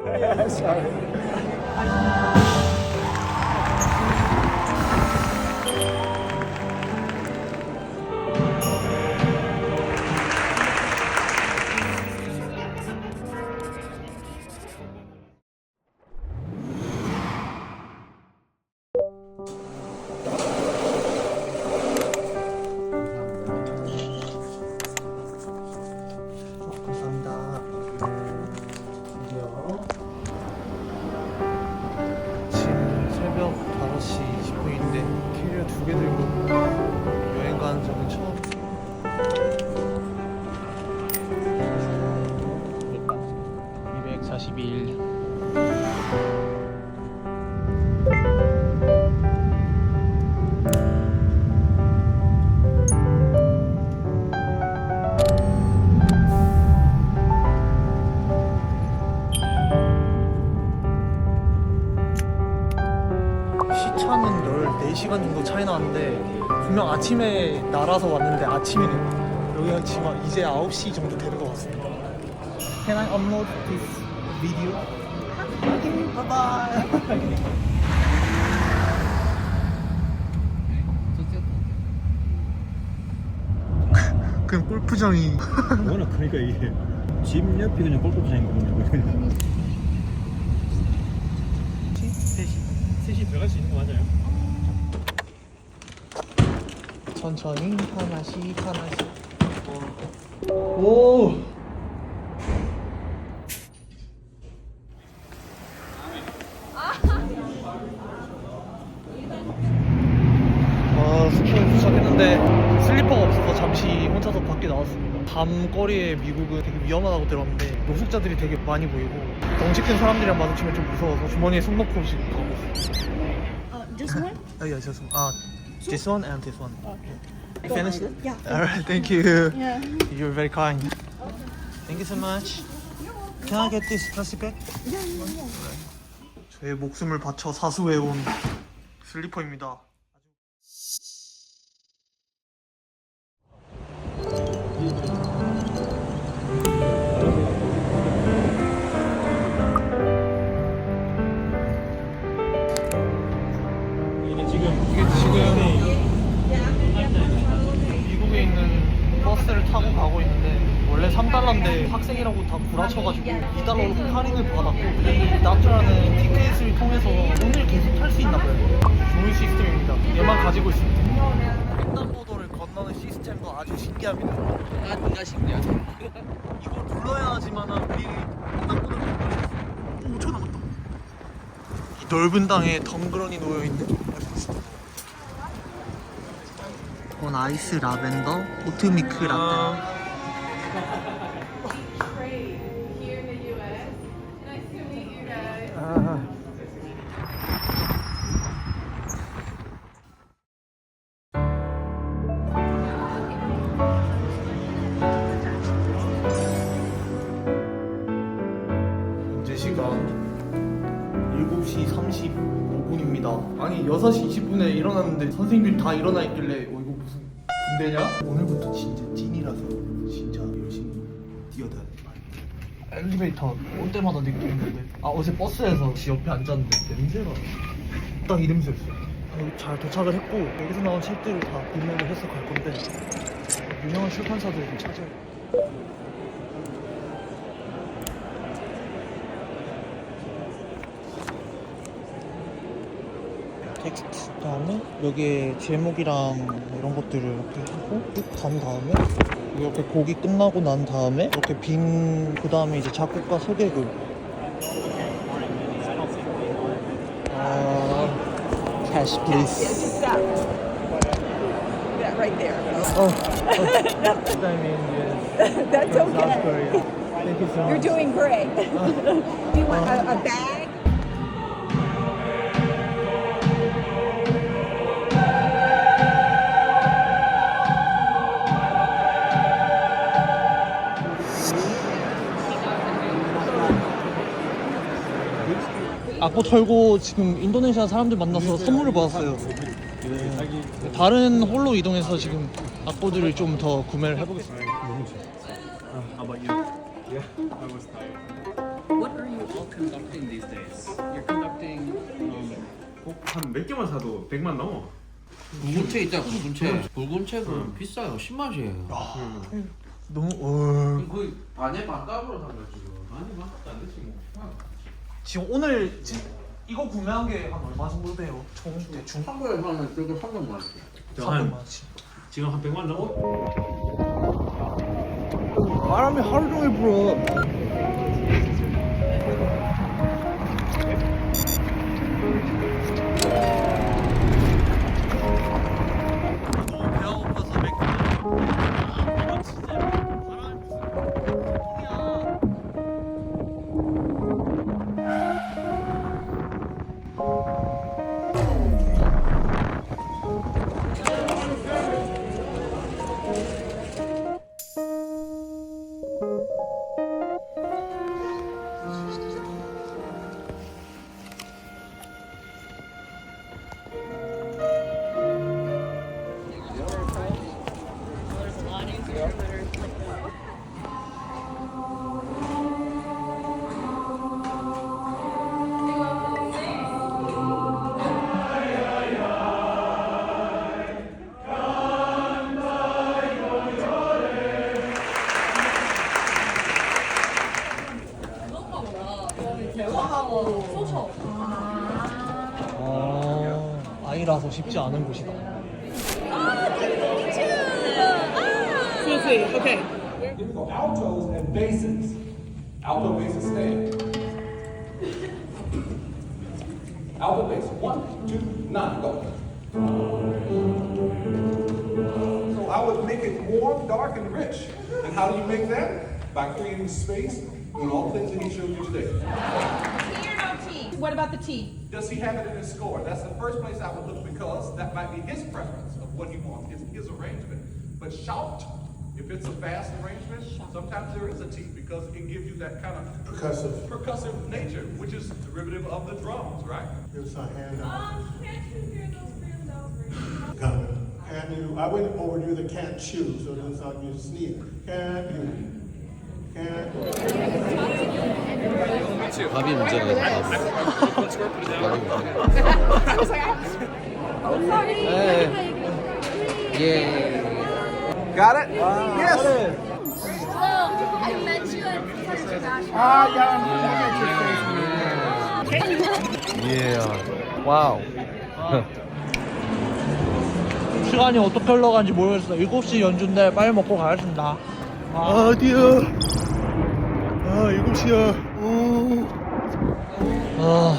Sorry. 2시간 정도 차이 나는데 분명 아침에 날아서 왔는데 아침이네요. 여기가 지금 이제 9시 정도 되는 것 같습니다. Can I upload this video? Okay, bye bye. 그냥 골프장이 워낙 그러니까 이게 집 옆이 그냥 골프장이거든요 3시, 3시 들어갈 수 있는 거 맞아요? 천천히 하나씩 하나씩 오 아, 스키는 도착했는데 슬리퍼가 없어서 잠시 혼자서 밖에 나왔습니다. 밤거리에 미국은 되게 위험하다고 들었는데 노숙자들이 되게 많이 보이고 덩치 큰 사람들이랑 마주치면 좀 무서워서 주머니에 손 넣고 지금 가고 있어요. Uh, this one? Oh yeah, just ah, this one and this one. Okay. You finished it? Yeah. All right, thank you. Yeah. You're very kind. Thank you so much. Can I get this plastic bag? Yeah, yeah, yeah. 저의 목숨을 바쳐 사수해온 슬리퍼입니다. 3달러인데 학생이라고 다 구라쳐가지고 2달러로 할인을 받았고 이 나트라는 티켓을 통해서 오늘 계속 탈 수 있나 봐요. 좋은 시스템입니다. 얘만 가지고 있습니다. 횡단보도를 건너는 시스템도 아주 신기합니다. 아 네가 신기하다 이걸 눌러야 하지만 우리 횡단보도를 건널 수 있어요. 5초 남았다. 이 넓은 땅에 덩그러니 놓여 있는 이건 아이스 라벤더 오트미크 라떼. 현재 시간 7시 35분입니다. 아니 6시 20분에 일어났는데 선생님들이 다 일어나 있길래 어 이거 무슨 군대냐? 오늘부터 진짜 찐이라서 진짜 거예요. 엘리베이터 올 때마다 느끼는데 아 어제 버스에서 지 옆에 앉았는데 냄새가 딱 이 냄새였어요. 어, 잘 도착을 했고 여기서 나온 책들을 다 구매를 해서 갈 건데 유명한 출판사들을 좀 찾아야 돼요. 텍스트 다음에 여기에 제목이랑 이런 것들을 이렇게 하고 쭉 간 다음에 이렇게 곡이 끝나고 난 다음에 이렇게 빈 그 다음에 이제 작곡가 소개글 아 cash please right there. 어, 어. I mean, yes. That's okay. Thank you so You're much. doing great. Do you want a, a bag? 악보 털고 지금 인도네시아 사람들 만나서 선물을 받았어요. 네. 다른 홀로 이동해서 지금 악보들을 좀 더 구매를 해보겠습니다. How about you? Yeah, I was tired. What are you all conducting these days. You're conducting um, 한몇 개만 사도 100만 넘어. 붉은 책 있잖아 붉은 책 붉은 책은 비싸요 10만이에요 너무 어... 거의 반에 반값으로 산 거야 지금 반에 반값도 안 됐지 뭐 지금 오늘 지, 이거 구매한 게 한 얼마 정도 돼요? 총 대충 한국에 사면 저거 300만 원한 300만 원씩 지금 한 100만 넘어. 바람이 하루 종일 불어 어, 아이라서 쉽지 않은 곳이다. altos and basses. Alto, bass, stand. Alto, bass. One, two, nine, go. So I would make it warm, dark, and rich. And how do you make that? By creating space, doing all the things that he showed you today. What about the tea? Does he have it in his score? That's the first place I would look because that might be his preference of what he wants, his, his arrangement. But shout, if it's a fast arrangement, sometimes there is a T because it gives you that kind of Percussive. percussive nature, which is derivative of the drums, right? Here's a hand Um, can't you hear those random comment. Can you, I went over to the can't chew, so that's how you sneeze. Can you? Can 밥이 문제가 있어 예 Got it? yes. I met you at International. 와우. 시간이 어떻게 흘러가는지 모르겠어. 7시 연주인데 빨리 먹고 가야겠습니다. 아, 드디어. 아, 7시야. 오. 아.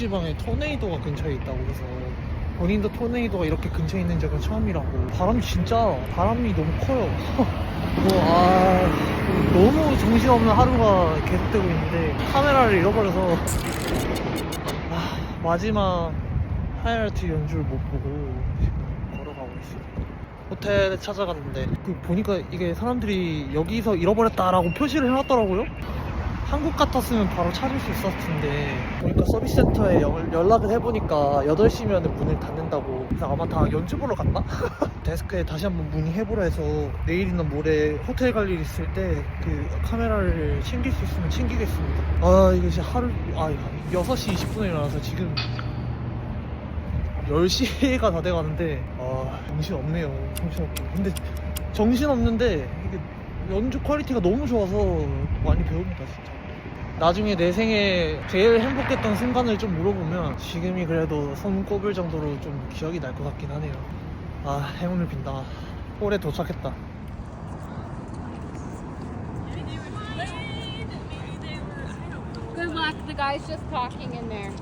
여기 위쪽 지방에 토네이도가 근처에 있다고 해서 본인도 토네이도가 이렇게 근처에 있는 적은 처음이라고. 바람이 진짜 바람이 너무 커요. 뭐, 아, 너무 정신없는 하루가 계속되고 있는데 카메라를 잃어버려서 아, 마지막 하이라이트 연주를 못 보고 지금 걸어가고 있어요. 호텔에 찾아갔는데 그 보니까 이게 사람들이 여기서 잃어버렸다라고 표시를 해놨더라고요. 한국 같았으면 바로 찾을 수 있었을 텐데. 보니까 서비스 센터에 연- 연락을 해보니까 8시면 문을 닫는다고. 그래서 아마 다 연주 보러 갔나? 데스크에 다시 한번 문의해보라 해서 내일이나 모레 호텔 갈 일 있을 때 그 카메라를 챙길 수 있으면 챙기겠습니다. 아 이게 진짜 하루 아 6시 20분에 일어나서 지금 10시가 다 돼가는데 아 정신 없네요. 정신 없고. 근데 정신 없는데 이게 연주 퀄리티가 너무 좋아서 많이 배웁니다 진짜 나중에 내 생에 제일 행복했던 순간을 좀 물어보면 지금이 그래도 손 꼽을 정도로 좀 기억이 날 것 같긴 하네요 아 행운을 빈다 홀에 도착했다 Good luck. The guy's just talking in there.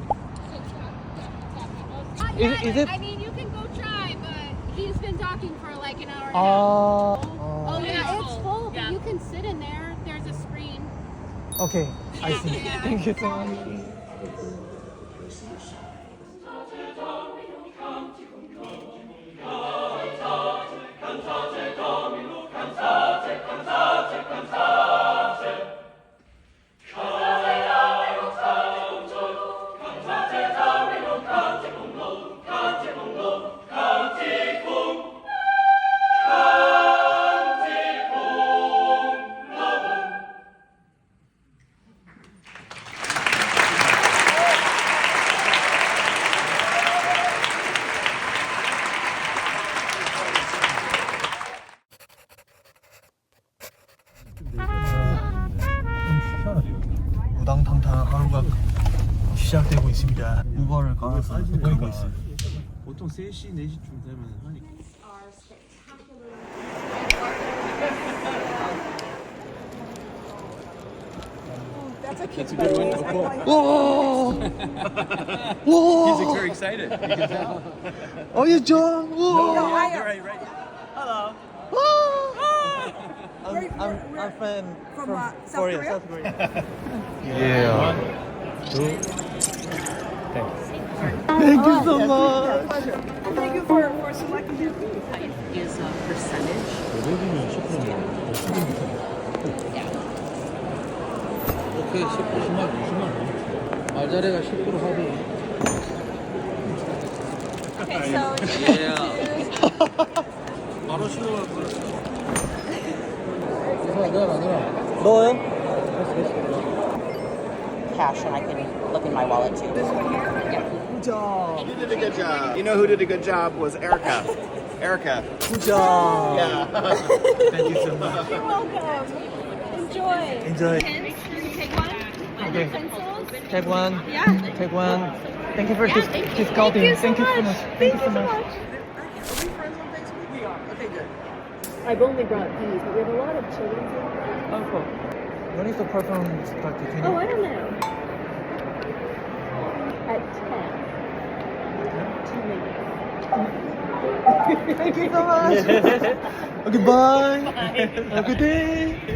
Is- is it- I mean, you can go try, but he's been talking for like an hour and a half. 아... Oh yeah, it's full, but you can sit in there. There's a screen. 오케이 I see. Thank you so much 3시, 4시쯤 되면 하니까. That's a cute That's a good one. Of course. 와! He's 와! very excited. You can tell. Are you John? No, Whoa! I am. Right, right. I'm, Where- I'm, where- I'm fan from, uh, South Korea, Korea? South Korea. yeah. Thank you so much. Pleasure. Thank you for, for selecting me. is a percentage. 오케이 10% 10만 10만 말자리가 10% 할인 Okay, so 예 바로 신호가 걸었어 이사 내가 아니라 너요? Cash, and I can look in my wallet too. Good job. You did a good job. You know who did a good job was Erica. Erica. Good job. Yeah. Thank you so much. you're welcome. Enjoy. Enjoy. Take one. Okay. Pencils. Take one. Yeah. Take one. Thank you for Yeah, dis- thank you. discounting. Thank you so much. Thank you so much. Are we friends on Facebook? We are. Okay, good. I've only brought these, but we have a lot of children's. Oh, cool. When is the performance start? Can Oh, you- I don't know. At 10. Two minutes. Thank you so much. Okay, bye. Have a good day.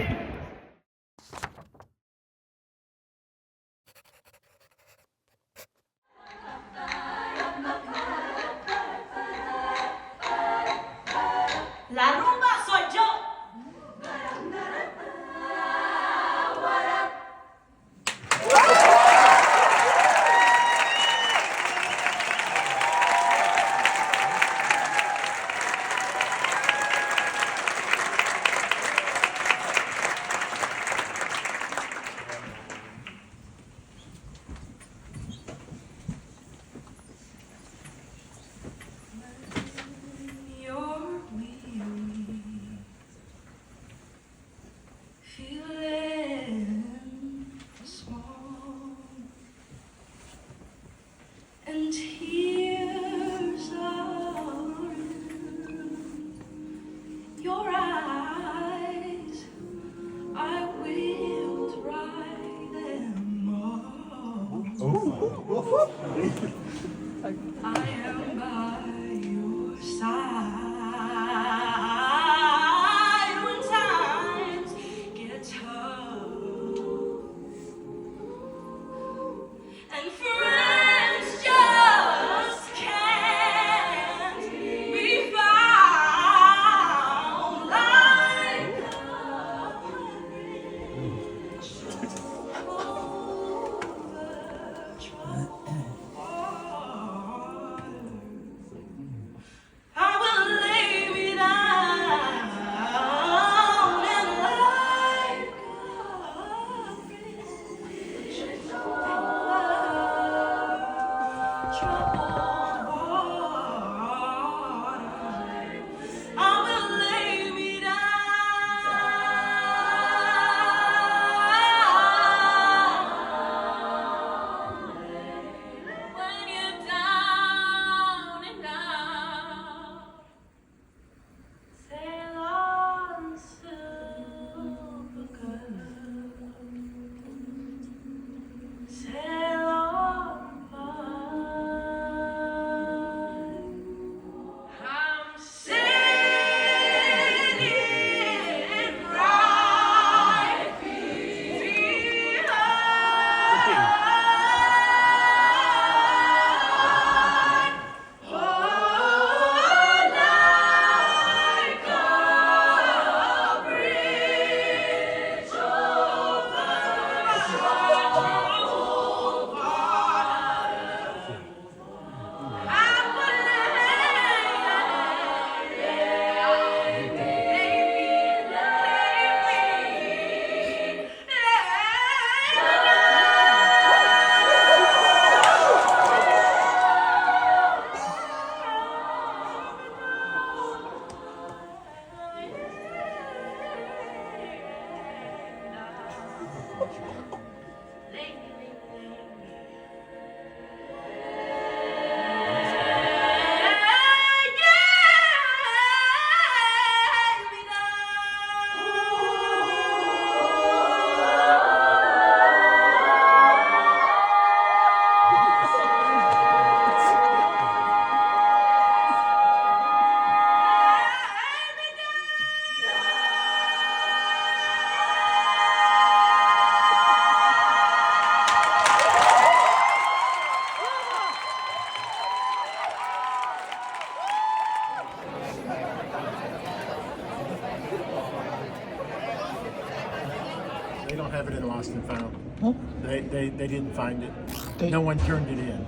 Didn't find it. They- No one turned it in.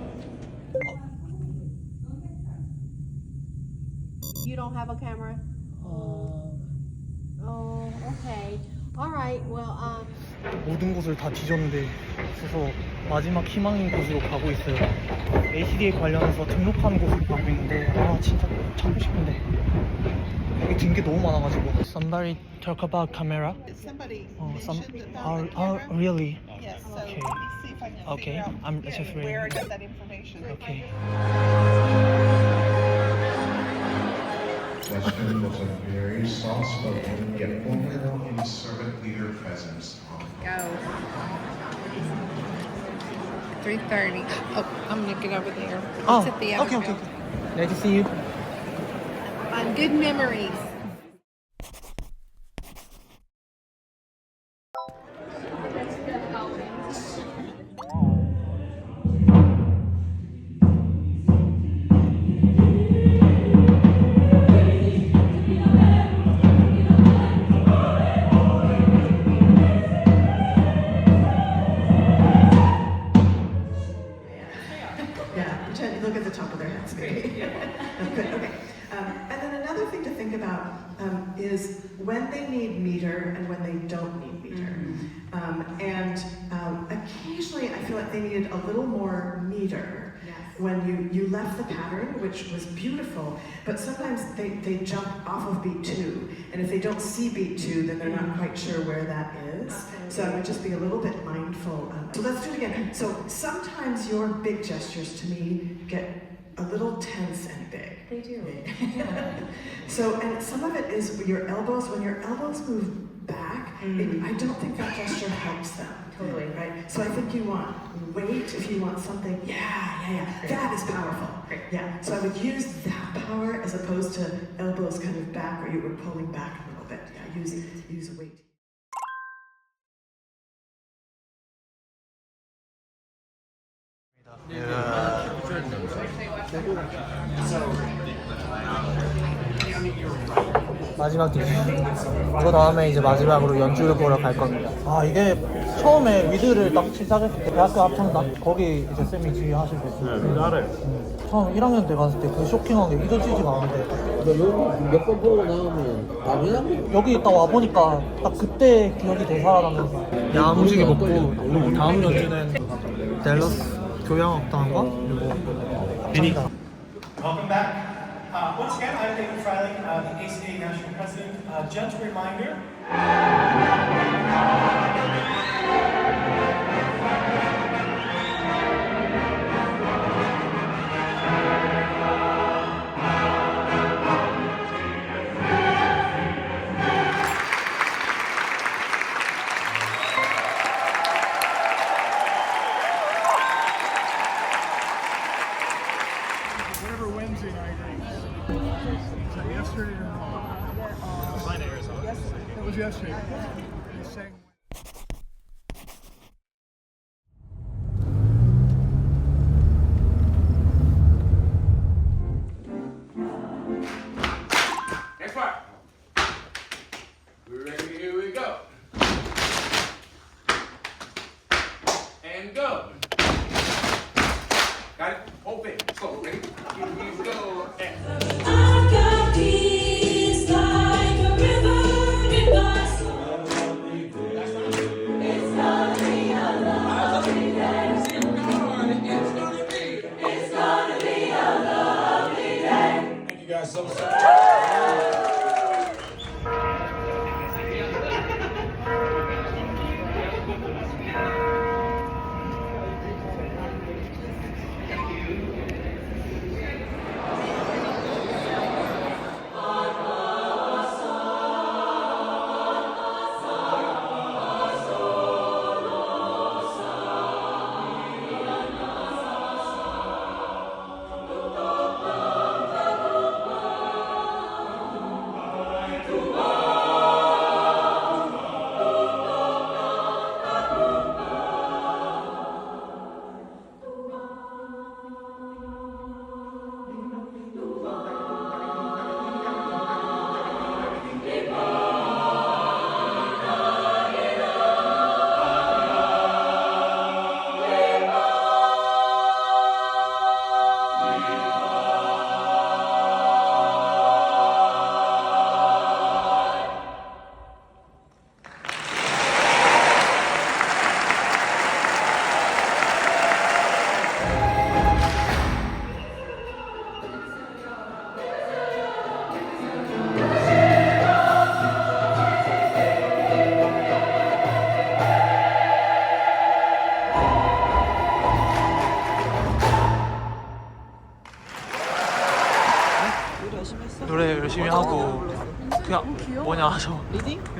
You don't have a camera? Oh, okay. All right. Well, um. 모든 곳을 다 뒤졌는데 그래서 마지막 희망인 곳으로 가고 있어요. ACD에 관련해서 등록하는 곳으로 가고 있는데 아 진짜 찾고 싶은데 여기 든 게 너무 많아가지고. Somebody talk about camera. Somebody Oh, some. mentioned about Oh, the oh camera. really? Yes, so Okay. let me see if I can Okay, figure out I'm yeah, just where I got that information. Okay. Western was a very soft-spoken yet vulnerable and servant leader presence. Go. 3.30. Oh, I'm gonna get over there. Oh, at the okay, okay, okay. Nice to see you. On good memories. Look at the top of their heads, maybe. Good, okay. Um, and then another thing to think about um, is when they need meter and when they don't need meter. Um, and um, occasionally I feel like they needed a little more meter when you, you left the pattern, which was beautiful, but sometimes they, they jump off of beat two. And if they don't see beat two, then they're not quite sure where that is. So I would just be a little bit mindful. Of, so let's do it again. So sometimes your big gestures to me get a little tense and big. They do. So, and some of it is your elbows, when your elbows move back, mm-hmm. it, I don't think that gesture helps them. Totally. Right? So I think you want weight if you want something, yeah, yeah, yeah. That is powerful. Yeah. So I would use that power as opposed to elbows kind of back where you were pulling back a little bit. Yeah, use, use weight. 마지막 디그 다음에 이제 마지막으로 연주를 보러 갈 겁니다. 아 이게 처음에 위드를 딱 시작했을 때 대학교 합창 단 거기 이제 쌤이 지휘하실 때 네, 알아요. 처음 1학년 때 갔을 때 그 쇼킹한 게 잊어지지가 않은데. 몇번 보고 나오면 해요? 여기 있다 와 보니까 딱 그때 기억이 되살아나면서 야무지게 먹고 다음 연주는 델러스 교향악단과 그리고 합창단 Welcome back. Uh, once again, I'm David Freiling, uh, the ACA National President. Uh, gentle reminder. Guys so much.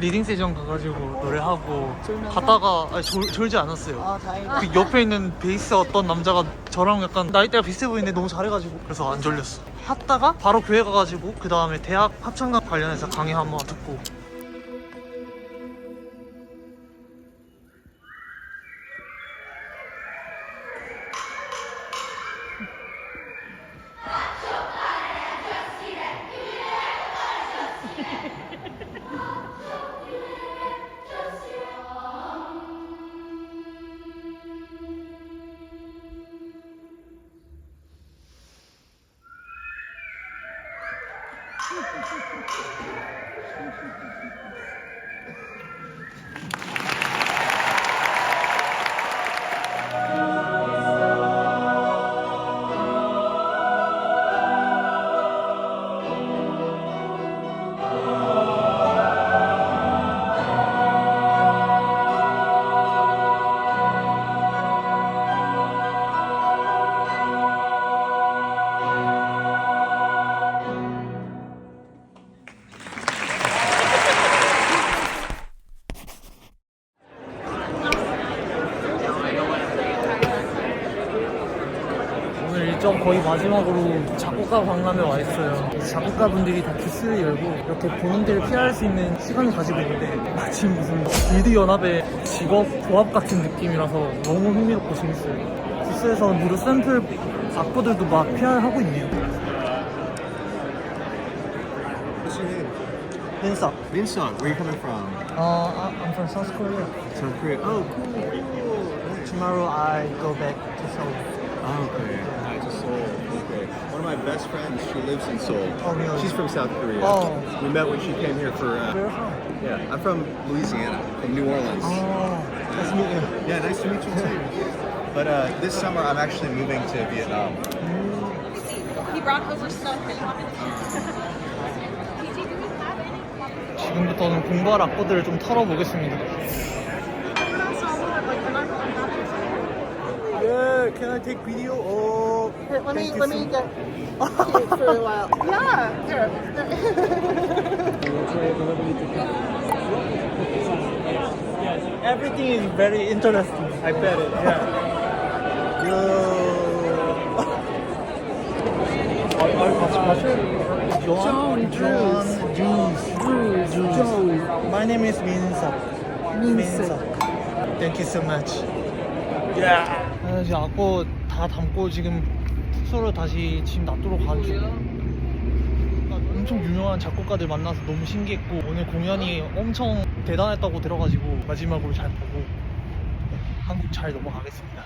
리딩? 세션 가가지고 노래하고 하다가 아니, 졸, 졸지 않았어요 아, 다행이다. 그 옆에 있는 베이스 어떤 남자가 저랑 약간 나이대가 비슷해 보이는데 너무 잘해가지고 그래서 안 졸렸어 하다가 바로 교회 가가지고 그 다음에 대학 합창단 관련해서 강의 한번 듣고 거의 마지막으로 작곡가 박람회 와 있어요. 작곡가 분들이 다 부스를 열고 이렇게 본인들을 피할 수 있는 시간을 가지고 있는데 마치 무슨 길드 연합의 직업 조합 같은 느낌이라서 너무 흥미롭고 재밌어요. 부스에서 무료 샘플 악보들도 막 PR하고 있네요. What's your name? 민석. Vinsong. Where are you coming from? 어, I'm from South Korea. South Korea. Oh, cool, cool. Tomorrow I go back to Seoul. Oh, okay. my best friends, she lives in Seoul. Oh, really? She's from South Korea. Oh. We met when she came here for. Uh, Where from? yeah, I'm from Louisiana, from New Orleans. Oh, nice to meet you. Yeah, nice to meet you too. But uh, this summer, I'm actually moving to Vietnam. He brought over stuff and 지금부터는 공부할 악보들을 좀 털어보겠습니다. Yeah, can I take video? Oh, Let me, thank you let so me get for a while. Yeah, here. Everything is very interesting. I bet it. Yeah. John, John, Juice, Juice. My name is Min석. Min석. Thank you so much. Yeah. 아, 이제 악보 다 담고 지금 숙소로 다시 집 놔두러 가는 중. 엄청 유명한 작곡가들 만나서 너무 신기했고 오늘 공연이 엄청 대단했다고 들어가지고 마지막으로 잘 보고 네, 한국 잘 넘어가겠습니다.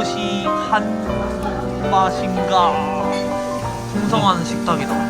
이것이 한 맛인가 풍성한 식탁이다.